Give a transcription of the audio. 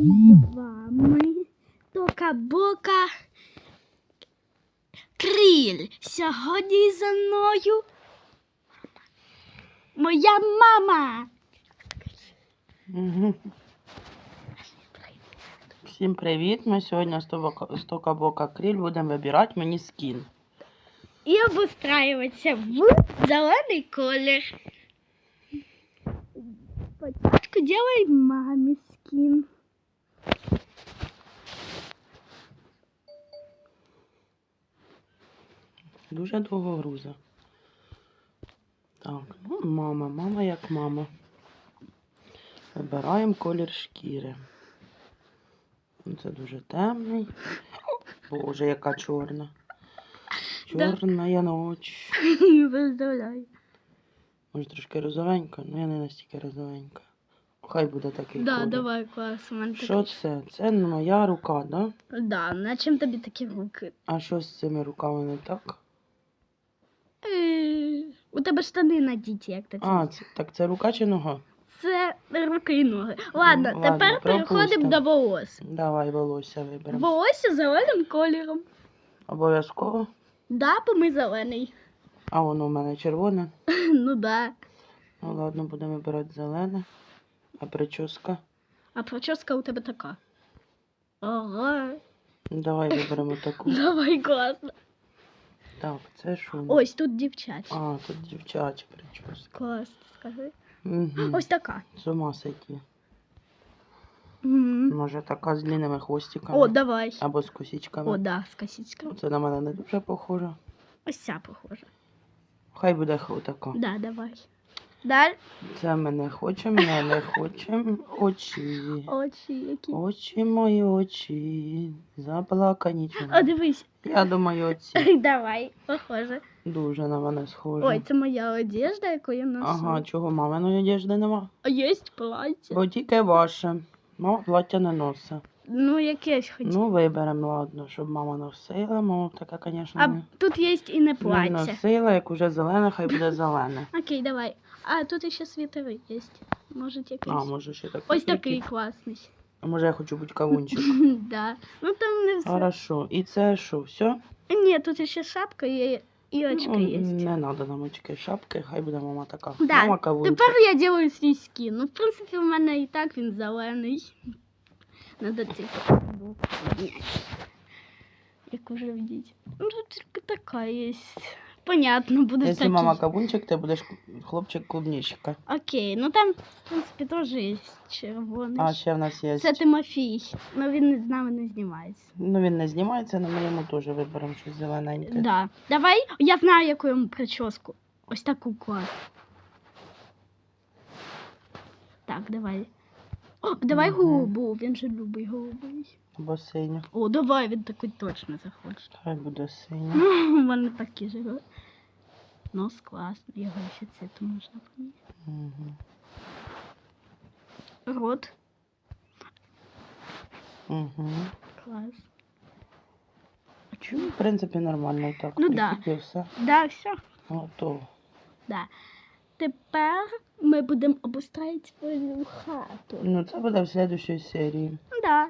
з вами Тока-бока Кріль. Сьогодні зі мною моя мама. Угу. Всім привіт! Ми сьогодні з Тока- Тока-бока Кріль будемо вибирати мені скін. І обустраюватися в зелений колір. Спочатку делай мамі скін. Дуже довго груза. Так, ну, мама, мама як мама. Вибираємо колір шкіри. Ну, Це дуже темний. Боже, яка чорна. Чорна я ніч. Представляю. Може трошки розовенька, але я не настільки розовенька. Хай буде такий Да, колір. давай, клас. У мене Що це? Це моя рука, да? такий- Да, на чим тобі такі руки? А що з цими руками не так? Е, У тебе штани надіті, як ти це. А, це, так це рука чи нога? Це руки і ноги. Ладно, Ну, тепер переходимо до волос. Давай волосся виберемо. Волосся зеленим кольором. Обов'язково. Да, бо ми зелений. А воно в мене червоне. Ну да. Ну ладно, будемо вибирати зелене. А прическа. А прическа у тебе така. Ага. Давай виберемо таку. Давай класно. Так, це що? Ось тут дівчачі. А, тут дівчачі прическа. Класно, скажи. Угу. Ось така. З ума сойти. Угу. Може така з длинними хвостиками. О, давай. Або з косичками. О, да, з косичками. Це на мене не дуже похоже. Ось ця похожа. Хай буде така. Да, давай. Далі. Це ми не хочемо, ми не хочемо. Очі. Очі які. Очі мої очі. Заплакані. О, дивись. Я думаю, оці Давай, похоже. дуже на мене схожі. Ой, це моя одежда, яку я ношу. Ага, чого маминої одежди нема? А є плаття. Бо тільки ваше. Мама плаття не носить. Ну, якесь хоч. Ну, виберемо, ладно, щоб мама носила. Мама така, звісно, а не, тут є і не не плаття. носила, як уже зелене, хай буде зелене. Окей, давай. А тут ще світовий є. Може якийсь. А, може ще такий. Ось такий який? класний. А може я хочу бути кавунчик. да. Ну там не все. Хорошо. І це що, все? Ні, тут ще шапка є і очки Ну, є. Не треба нам очки, шапки, хай буде мама така. Да, Мама кавунчик. Тепер я делаю свій скін. Ну, в принципі, в мене і так він зелений. Надо тільки підняти. Як уже видіть. Ну, тут тільки така є. Понятно, буде Якщо такий. мама кавунчик, ти будеш хлопчик клубничка. Окей, ну там, в принципі, теж є червоний. А ще в нас є. Це Тимофій. Ну він з нами не знімається. Ну він не знімається, але ми йому теж виберемо щось зелененьке. Да. Давай, я знаю, яку йому прическу. Ось таку клас. Так, давай. О, давай голубу, він же любить голубий. Або синю. О, давай, він такий точно захоче. Хай буде синю. У мене такі ж. Нос класний, його ще цвіту можна поміняти. Угу. Рот Угу. клас. А Ну, чому? в принципі, нормально так. Ну да. І все. Да, все. Готово. Да. Тепер ми будемо обустраювати свою хату. Ну, це буде в следующій серії. Да.